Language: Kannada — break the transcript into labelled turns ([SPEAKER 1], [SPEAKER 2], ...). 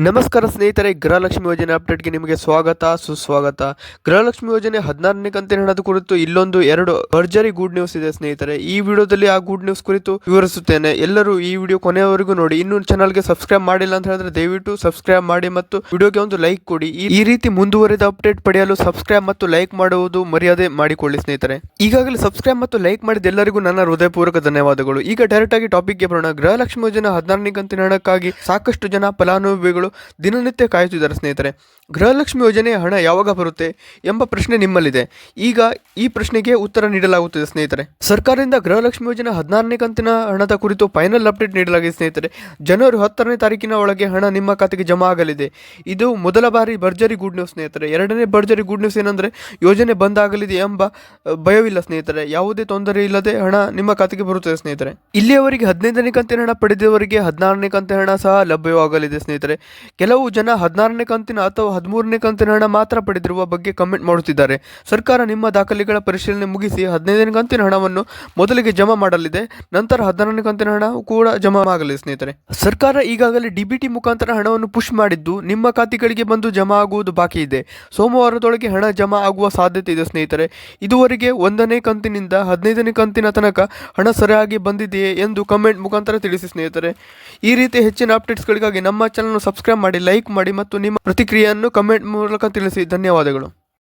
[SPEAKER 1] ನಮಸ್ಕಾರ ಸ್ನೇಹಿತರೆ, ಗೃಹಲಕ್ಷ್ಮಿ ಯೋಜನೆ ಅಪ್ಡೇಟ್ಗೆ ನಿಮಗೆ ಸ್ವಾಗತ, ಸುಸ್ವಾಗತ. ಗೃಹಲಕ್ಷ್ಮಿ ಯೋಜನೆ ಹದಿನಾರನೇ ಕಂತಿನ ಹಣದ ಕುರಿತು ಇಲ್ಲೊಂದು ಎರಡು ಭರ್ಜರಿ ಗುಡ್ ನ್ಯೂಸ್ ಇದೆ ಸ್ನೇಹಿತರೆ. ಈ ವಿಡಿಯೋದಲ್ಲಿ ಆ ಗುಡ್ ನ್ಯೂಸ್ ಕುರಿತು ವಿವರಿಸುತ್ತೇನೆ. ಎಲ್ಲರೂ ಈ ವಿಡಿಯೋ ಕೊನೆಯವರೆಗೂ ನೋಡಿ. ಇನ್ನು ಚಾನಲ್ಗೆ ಸಬ್ಸ್ಕ್ರೈಬ್ ಮಾಡಿಲ್ಲ ಅಂತ ಹೇಳಿದ್ರೆ ದಯವಿಟ್ಟು ಸಬ್ಸ್ಕ್ರೈಬ್ ಮಾಡಿ ಮತ್ತು ವಿಡಿಯೋಗೆ ಒಂದು ಲೈಕ್ ಕೊಡಿ. ಈ- ರೀತಿ ಮುಂದುವರಿದ ಅಪ್ಡೇಟ್ ಪಡೆಯಲು ಸಬ್ಸ್ಕ್ರೈಬ್ ಮತ್ತು ಲೈಕ್ ಮಾಡುವುದು ಮರ್ಯಾದೆ ಮಾಡಿಕೊಳ್ಳಿ ಸ್ನೇಹಿತರೆ. ಈಗಾಗಲೇ ಸಬ್ಸ್ಕ್ರೈಬ್ ಮತ್ತು ಲೈಕ್ ಮಾಡಿದ ಎಲ್ಲರಿಗೂ ನನ್ನ ಹೃದಯಪೂರ್ವಕ ಧನ್ಯವಾದಗಳು. ಈಗ ಡೈರೆಕ್ಟ್ ಆಗಿ ಟಾಪಿಕ್ಗೆ ಬರೋಣ. ಗೃಹಲಕ್ಷ್ಮಿ ಯೋಜನೆ ಹದಿನಾರನೇ ಕಂತಿನ ಹಣಕ್ಕಾಗಿ ಸಾಕಷ್ಟು ಜನ ಫಲಾನುಭವಿಗಳು ದಿನನಿತ್ಯ ಕಾಯುತ್ತಿದ್ದಾರೆ ಸ್ನೇಹಿತರೆ. ಗೃಹಲಕ್ಷ್ಮಿ ಯೋಜನೆ ಹಣ ಯಾವಾಗ ಬರುತ್ತೆ ಎಂಬ ಪ್ರಶ್ನೆ ನಿಮ್ಮಲ್ಲಿದೆ. ಈಗ ಈ ಪ್ರಶ್ನೆಗೆ ಉತ್ತರ ನೀಡಲಾಗುತ್ತಿದೆ ಸ್ನೇಹಿತರೆ. ಸರ್ಕಾರದಿಂದ ಗೃಹಲಕ್ಷ್ಮಿ ಯೋಜನೆ ಹದಿನಾರನೇ ಕಂತಿನ ಹಣದ ಕುರಿತು ಫೈನಲ್ ಅಪ್ಡೇಟ್ ನೀಡಲಾಗಿದೆ ಸ್ನೇಹಿತರೆ. ಜನವರಿ ಹತ್ತನೇ ತಾರೀಕಿನ ಒಳಗೆ ಹಣ ನಿಮ್ಮ ಖಾತೆಗೆ ಜಮಾ ಆಗಲಿದೆ. ಇದು ಮೊದಲ ಬಾರಿ ಭರ್ಜರಿ ಗುಡ್ ನ್ಯೂಸ್ ಸ್ನೇಹಿತರೆ. ಎರಡನೇ ಭರ್ಜರಿ ಗುಡ್ ನ್ಯೂಸ್ ಏನಂದ್ರೆ ಯೋಜನೆ ಬಂದಾಗಲಿದೆ ಎಂಬ ಭಯವಿಲ್ಲ ಸ್ನೇಹಿತರೆ. ಯಾವುದೇ ತೊಂದರೆ ಇಲ್ಲದೆ ಹಣ ನಿಮ್ಮ ಖಾತೆಗೆ ಬರುತ್ತದೆ ಸ್ನೇಹಿತರೆ. ಇಲ್ಲಿಯವರೆಗೆ ಹದಿನೈದನೇ ಕಂತಿನ ಹಣ ಪಡೆದವರಿಗೆ ಹದಿನಾರನೇ ಕಂತಿನ ಹಣ ಸಹ ಲಭ್ಯವಾಗಲಿದೆ ಸ್ನೇಹಿತರೆ. ಕೆಲವು ಜನ ಹದಿನಾರನೇ ಕಂತಿನ ಅಥವಾ ಹದಿಮೂರನೇ ಕಂತಿನ ಹಣ ಮಾತ್ರ ಪಡೆದಿರುವ ಬಗ್ಗೆ ಕಮೆಂಟ್ ಮಾಡುತ್ತಿದ್ದಾರೆ. ಸರ್ಕಾರ ನಿಮ್ಮ ದಾಖಲೆಗಳ ಪರಿಶೀಲನೆ ಮುಗಿಸಿ ಹದಿನೈದನೇ ಕಂತಿನ ಹಣವನ್ನು ಮೊದಲಿಗೆ ಜಮಾ ಮಾಡಲಿದೆ. ನಂತರ ಹದಿನಾರನೇ ಕಂತಿನ ಹಣ ಕೂಡ ಜಮಾ ಆಗಲಿದೆ ಸ್ನೇಹಿತರೆ. ಸರ್ಕಾರ ಈಗಾಗಲೇ ಡಿಬಿಟಿ ಮುಖಾಂತರ ಹಣವನ್ನು ಪುಷ್ ಮಾಡಿದ್ದು ನಿಮ್ಮ ಖಾತೆಗಳಿಗೆ ಬಂದು ಜಮಾ ಆಗುವುದು ಬಾಕಿ ಇದೆ. ಸೋಮವಾರದೊಳಗೆ ಹಣ ಜಮಾ ಆಗುವ ಸಾಧ್ಯತೆ ಇದೆ ಸ್ನೇಹಿತರೆ. ಇದುವರೆಗೆ ಒಂದನೇ ಕಂತಿನಿಂದ ಹದಿನೈದನೇ ಕಂತಿನ ತನಕ ಹಣ ಸರಿಯಾಗಿ ಬಂದಿದೆಯೇ ಎಂದು ಕಮೆಂಟ್ ಮುಖಾಂತರ ತಿಳಿಸಿ ಸ್ನೇಹಿತರೆ. ಈ ರೀತಿ ಹೆಚ್ಚಿನ ಅಪ್ಡೇಟ್ಸ್ಗಳಿಗಾಗಿ ನಮ್ಮ ಚಾನಲ್ ಸಬ್ಸ್ಕ್ರೈಬ್ ಮಾಡಿ ಲೈಕ್ ಮಾಡಿ ಮತ್ತು ನಿಮ್ಮ ಪ್ರತಿಕ್ರಿಯೆಯನ್ನು ಕಮೆಂಟ್ ಮೂಲಕ ತಿಳಿಸಿ. ಧನ್ಯವಾದಗಳು.